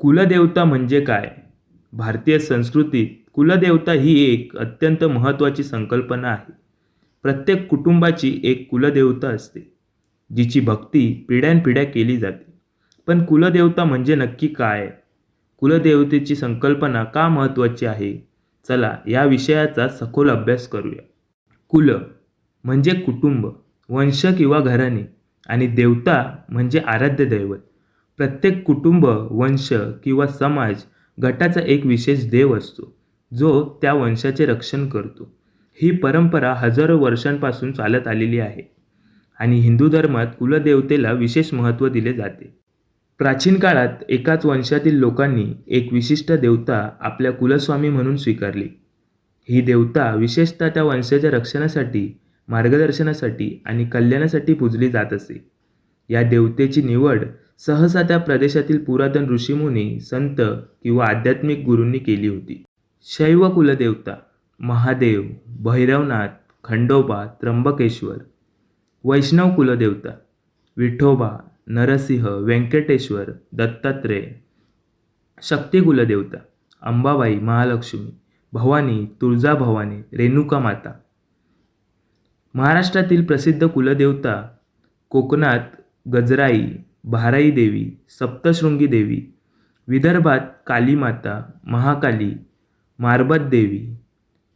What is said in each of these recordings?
कुलदेवता म्हणजे काय? भारतीय संस्कृतीत कुलदेवता ही एक अत्यंत महत्त्वाची संकल्पना आहे. प्रत्येक कुटुंबाची एक कुलदेवता असते जिची भक्ती पिढ्यानपिढ्या केली जाते. पण कुलदेवता म्हणजे नक्की काय? कुलदेवतेची संकल्पना का महत्त्वाची आहे? चला या विषयाचा सखोल अभ्यास करूया. कुल म्हणजे कुटुंब वंश किंवा घराणे आणि देवता म्हणजे आराध्य दैवत. प्रत्येक कुटुंब वंश किंवा समाज गटाचा एक विशेष देव असतो जो त्या वंशाचे रक्षण करतो. ही परंपरा हजारो वर्षांपासून चालत आलेली आहे आणि हिंदू धर्मात कुलदेवतेला विशेष महत्त्व दिले जाते. प्राचीन काळात एकाच वंशातील लोकांनी एक विशिष्ट देवता आपल्या कुलस्वामी म्हणून स्वीकारली. ही देवता विशेषतः त्या वंशाच्या रक्षणासाठी मार्गदर्शनासाठी आणि कल्याणासाठी पूजली जात असे. या देवतेची निवड सहसा त्या प्रदेशातील पुरातन ऋषीमुनी संत किंवा आध्यात्मिक गुरूंनी केली होती. शैव कुलदेवता महादेव भैरवनाथ खंडोबा त्र्यंबकेश्वर वैष्णव कुलदेवता विठोबा नरसिंह व्यंकटेश्वर दत्तात्रेय शक्ती कुलदेवता अंबाबाई महालक्ष्मी भवानी तुळजाभवानी रेणुका माता. महाराष्ट्रातील प्रसिद्ध कुलदेवता कोकणात गजराई भाराई देवी सप्तशृंगी देवी विदर्भात कालीमाता महाकाली मारबत देवी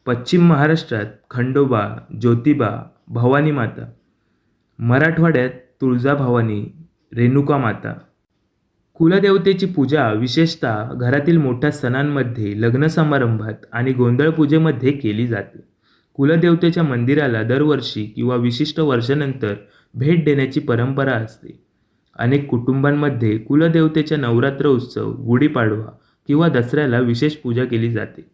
पश्चिम महाराष्ट्रात खंडोबा ज्योतिबा भवानी माता मराठवाड्यात तुळजाभवानी रेणुका माता. कुलदेवतेची पूजा विशेषतः घरातील मोठ्या सणांमध्ये लग्न समारंभात आणि गोंधळ पूजेमध्ये केली जाते. कुलदेवतेच्या मंदिराला दरवर्षी किंवा विशिष्ट वर्षानंतर भेट देण्याची परंपरा असते. अनेक कुटुंबांमध्ये कुलदेवतेच्या नवरात्र उत्सव गुढीपाडवा किंवा दसऱ्याला विशेष पूजा केली जाते.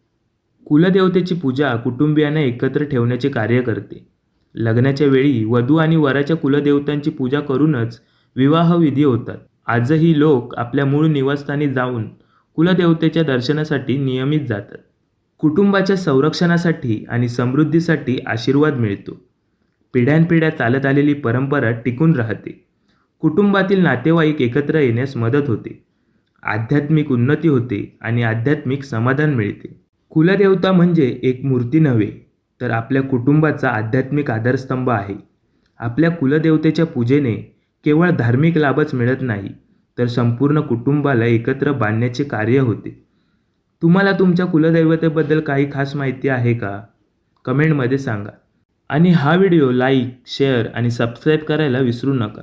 कुलदेवतेची पूजा कुटुंबियांना एकत्र ठेवण्याचे कार्य करते. लग्नाच्या वेळी वधू आणि वराच्या कुलदेवतांची पूजा करूनच विवाहविधी होतात. आजही लोक आपल्या मूळ निवासस्थानी जाऊन कुलदेवतेच्या दर्शनासाठी नियमित जातात. कुटुंबाच्या संरक्षणासाठी आणि समृद्धीसाठी आशीर्वाद मिळतो. पिढ्यानपिढ्या चालत आलेली परंपरा टिकून राहते. कुटुंबातील नातेवाईक एकत्र येण्यास मदत होते. आध्यात्मिक उन्नती होते आणि आध्यात्मिक समाधान मिळते. कुलदेवता म्हणजे एक मूर्ती नव्हे तर आपल्या कुटुंबाचा आध्यात्मिक आधारस्तंभ आहे. आपल्या कुलदेवतेच्या पूजेने केवळ धार्मिक लाभच मिळत नाही तर संपूर्ण कुटुंबाला एकत्र बांधण्याचे कार्य होते. तुम्हाला तुमच्या कुलदैवतेबद्दल काही खास माहिती आहे का? कमेंटमध्ये सांगा. आणि हा व्हिडिओ लाईक शेअर आणि सबस्क्राईब करायला विसरू नका.